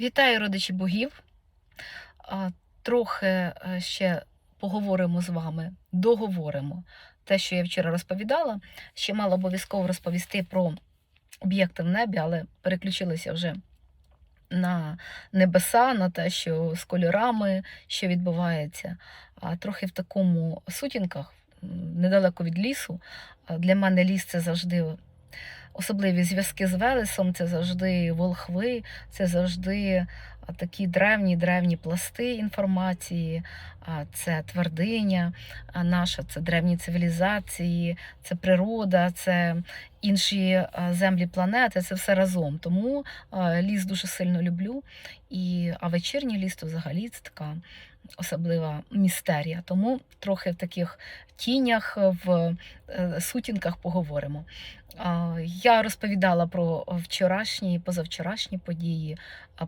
Вітаю, родичі богів. Трохи е, ще поговоримо з вами, договоримо те, що я вчора розповідала. Ще мала обов'язково розповісти про об'єкти в небі, але переключилася вже на небеса, на те, що з кольорами, що відбувається. А трохи в такому сутінках, недалеко від лісу. Для мене ліс це завжди особливі зв'язки з Велесом, це завжди волхви, це завжди такі древні древні пласти інформації, це твердиня наша, це древні цивілізації, це природа, це інші землі планети, це все разом. Тому ліс дуже сильно люблю. І, а вечірній ліс то взагалі це така особлива містерія. Тому трохи в таких тінях, в е, сутінках поговоримо. Я розповідала про вчорашні і позавчорашні події,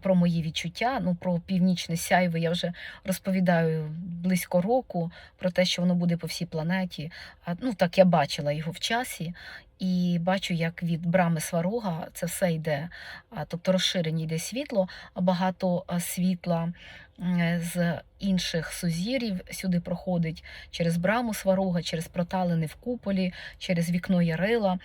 про мої відчуття. Ну про північне сяйво я вже розповідаю близько року про те, що воно буде по всій планеті. Ну так я бачила його в часі. І бачу, як від брами сварога це все йде, тобто розширення йде світло, а багато світла з інших сузір'їв сюди проходить через браму сварога, через проталини в куполі, через вікно Ярила.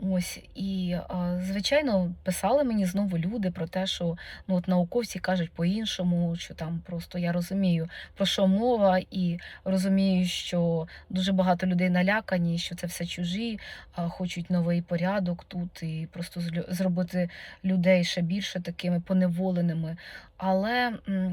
Ось і звичайно писали мені знову люди про те, що ну от науковці кажуть по-іншому, що там просто я розумію про що мова, і розумію, що дуже багато людей налякані, що це все чужі, хочуть новий порядок тут і просто зробити людей ще більше такими поневоленими. Але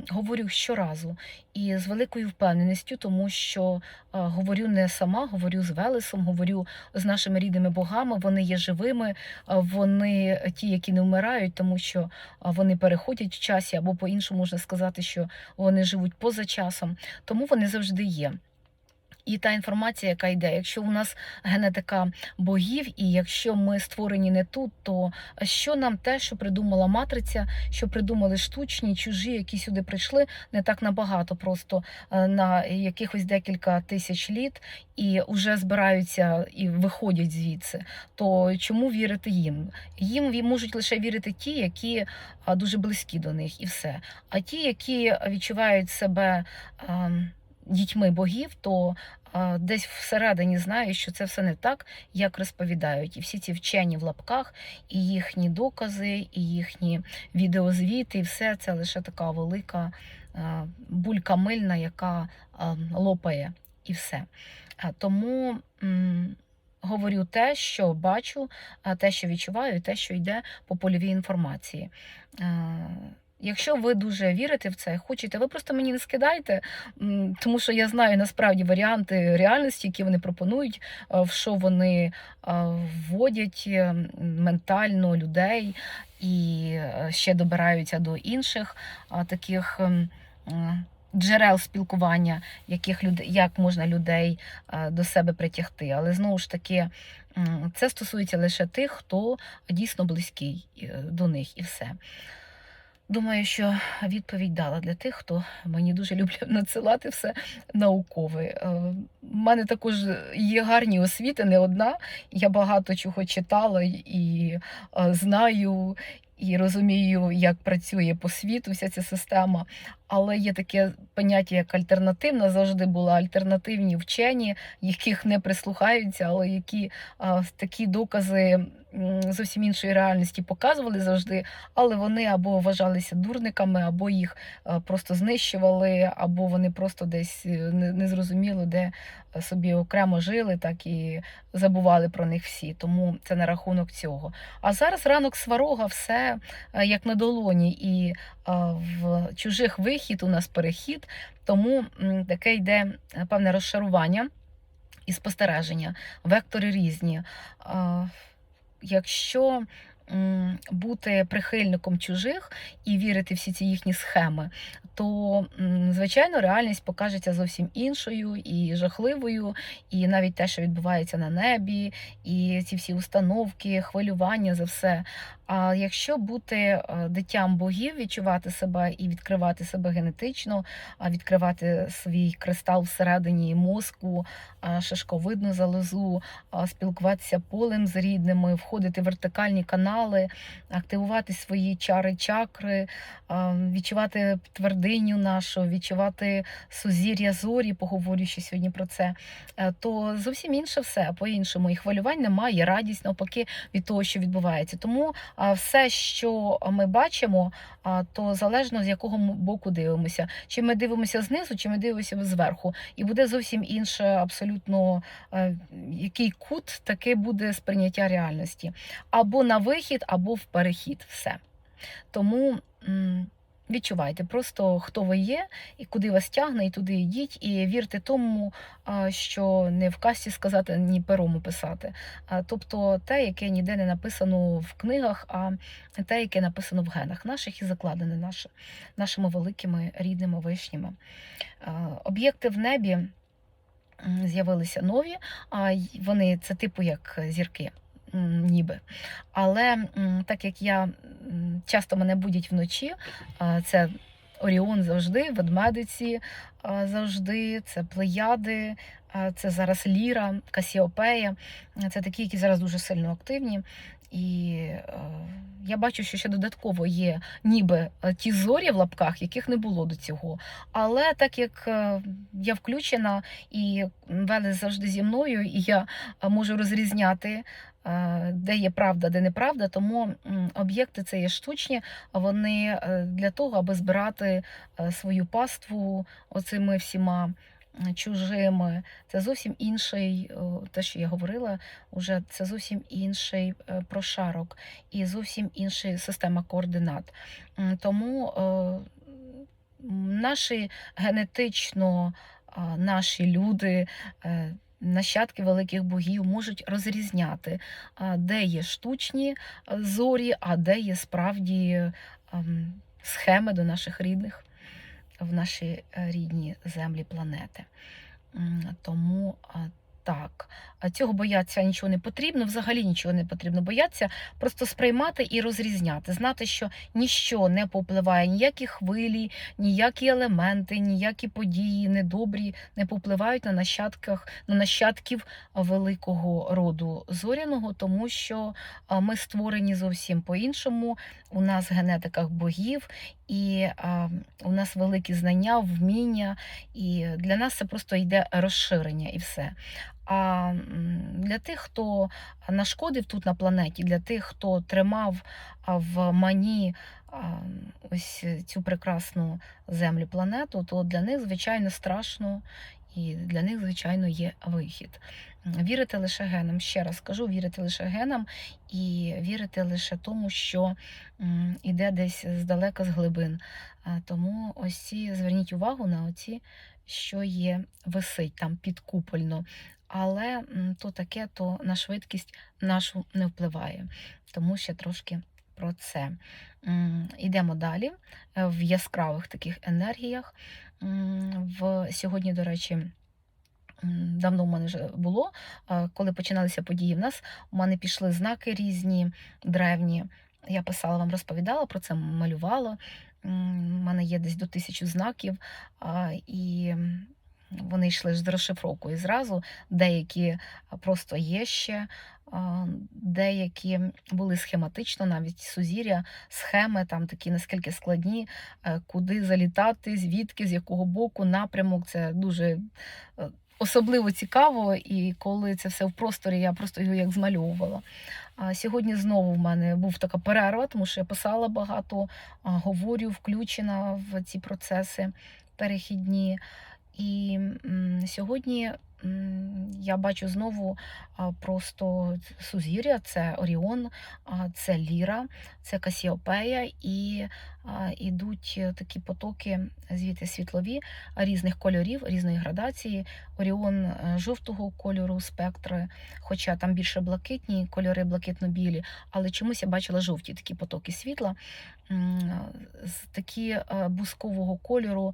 говорю щоразу і з великою впевненістю, тому що а, говорю не сама, говорю з Велесом, говорю з нашими рідними богами. Вони є живими, а, вони ті, які не вмирають, тому що а, вони переходять в часі, або по-іншому можна сказати, що вони живуть поза часом, тому вони завжди є. І та інформація, яка йде, якщо у нас генетика богів, і якщо ми створені не тут, то що нам те, що придумала матриця, що придумали штучні, чужі, які сюди прийшли, не так набагато, просто е, на якихось декілька тисяч літ, і вже збираються і виходять звідси. То чому вірити їм? Їм можуть лише вірити ті, які дуже близькі до них, і все. А ті, які відчувають себе. Дітьми богів, то десь всередині знають, що це все не так, як розповідають. І всі ці вчені в лапках, і їхні докази, і їхні відеозвіти, і все це лише така велика булька мильна, яка лопає, і все. Тому. Говорю те, що бачу, те, що відчуваю, і те, що йде по польовій інформації. Якщо ви дуже вірите в це, хочете, ви просто мені не скидайте, тому що я знаю насправді варіанти реальності, які вони пропонують, е, в що вони е, вводять е, ментально людей і ще добираються до інших таких. Джерел спілкування, яких людей, як можна людей до себе притягти. Але знову ж таки, це стосується лише тих, хто дійсно близький до них, і все. Думаю, що відповідь дала для тих, хто мені дуже люблять надсилати все наукове. Е, У мене також є гарні освіти, не одна. Я багато чого читала і е, знаю, і розумію, як працює по світу вся ця система. Але є таке поняття, як альтернативна, завжди були альтернативні вчені, яких не прислухаються, але які такі докази зовсім іншої реальності показували завжди, але вони або вважалися дурниками, або їх е, просто знищували, або вони просто десь е, незрозуміло, де е, собі окремо жили, так і забували про них всі. Тому це на рахунок цього. А зараз ранок сварога, все як на долоні, і в чужих вихід у нас перехід, тому таке йде певне розшарування і спостереження. Вектори різні. Якщо бути прихильником чужих і вірити всі ці їхні схеми, то звичайно реальність покажеться зовсім іншою і жахливою, і навіть те, що відбувається на небі, і ці всі установки, хвилювання за все. А якщо бути е, дитям богів, відчувати себе і відкривати себе генетично, а відкривати свій кристал всередині мозку, шишковидну залозу, спілкуватися полем з рідними, входити в вертикальні канали, активувати свої чари, чакри, відчувати твердиню нашу, відчувати сузір'я зорі, поговорю ще сьогодні про це, е, то зовсім інше все по-іншому. І хвилювань немає, радість навпаки від того, що відбувається. Тому все, що ми бачимо, то залежно з якого боку дивимося. Чи ми дивимося знизу, чи ми дивимося зверху. І буде зовсім інше, абсолютно е, який кут, таке буде сприйняття реальності. Або на вихід, або в перехід. Все. Тому. Відчувайте просто, хто ви є, і куди вас тягне, і туди йдіть, і вірте тому, що не в касті сказати, ні пером писати. Тобто те, яке ніде не написано в книгах, а те, яке написано в генах наших і закладене наше, нашими великими рідними вишнями. Об'єкти в небі з'явилися нові, а вони це типу як зірки. Ніби. Але так як я часто мене будять вночі, це Оріон завжди, ведмедиці завжди, це плеяди, це зараз Ліра, Касіопея. Це такі, які зараз дуже сильно активні. І е, я бачу, що ще додатково є ніби е, ті зорі в лапках, яких не було до цього. Але так як е, я включена і Велес завжди зі мною, і я можу розрізняти, де є правда, де неправда, тому об'єкти це є штучні, вони е, для того, аби збирати свою паству оцими всіма чужими. Це зовсім інший, те, що я говорила, уже це зовсім інший е, прошарок і зовсім інша система координат. Тому е, наші генетично наші люди. е, Нащадки великих богів можуть розрізняти, де є штучні зорі, а де є справді ем, схеми до наших рідних в наші е, рідні землі планети. Тому а, так, цього боятися нічого не потрібно, взагалі нічого не потрібно боятися, просто сприймати і розрізняти, знати, що ніщо не попливає, ніякі хвилі, ніякі елементи, ніякі події недобрі не попливають на нащадках, на нащадків великого роду зоряного, тому що ми створені зовсім по-іншому. У нас в генетиках богів, і у нас великі знання, вміння, і для нас це просто йде розширення і все. А для тих, хто нашкодив тут на планеті, для тих, хто тримав в мані ось цю прекрасну землю планету, то для них, звичайно, страшно. І для них, звичайно, є вихід. Вірити лише генам. Ще раз кажу, вірити лише генам і вірити лише тому, що м, іде десь здалека з глибин. Тому ось ці зверніть увагу на оці, що є, висить там підкупольно. Але то таке, то на швидкість нашу не впливає. Тому ще трошки про це. Йдемо далі е, в яскравих таких енергіях. В сьогодні, до речі, давно в мене вже було, коли починалися події в нас, у мене пішли знаки різні, древні. Я писала вам, розповідала про це, малювала. У мене є десь до тисячі знаків, і вони йшли ж з розшифровкою зразу. Деякі просто є ще, деякі були схематично, навіть сузір'я, схеми там такі наскільки складні, е, куди залітати, звідки, з якого боку, напрямок. Це дуже е, особливо цікаво. І коли це все в просторі, я просто його як змальовувала. Сьогодні знову в мене був така перерва, тому що я писала багато, говорю, включена в ці процеси перехідні. І сьогодні я бачу знову просто сузір'я, це Оріон, це Ліра, це Касіопея, і а, ідуть такі потоки, звідти світлові різних кольорів, різної градації. Оріон е, жовтого кольору спектри, хоча там більше блакитні кольори, блакитно-білі, але чомусь я бачила жовті такі потоки світла. Такі е, бускового кольору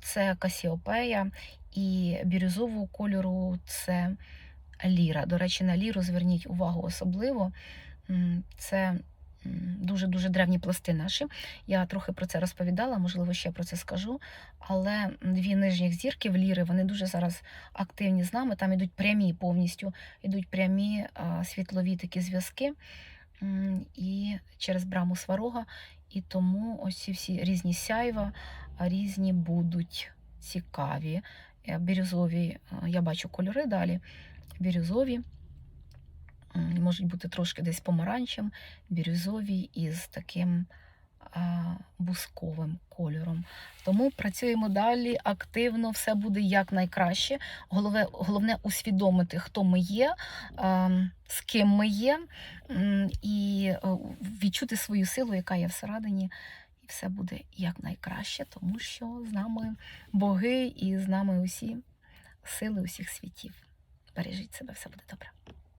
це Касіопея, і бірюзового кольору це Ліра. До речі, на Ліру зверніть увагу особливо. Це дуже-дуже древні пласти наші. Я трохи про це розповідала, можливо, ще про це скажу. Але дві нижніх зірки ліри вони дуже зараз активні з нами. Там ідуть прямі повністю, ідуть прямі світлові такі зв'язки і через браму сварога. І тому ось ці всі різні сяйва, різні будуть цікаві. Е, Бірюзові, е, я бачу кольори далі. Бірюзові, можуть бути трошки десь помаранчем, бірюзові із таким бусковим кольором. Тому працюємо далі активно, все буде якнайкраще. Головне, головне усвідомити, хто ми є, з ким ми є, і е, відчути свою силу, яка є всередині. І все буде якнайкраще, тому що з нами боги і з нами усі сили усіх світів. Бережіть себе, все буде добре.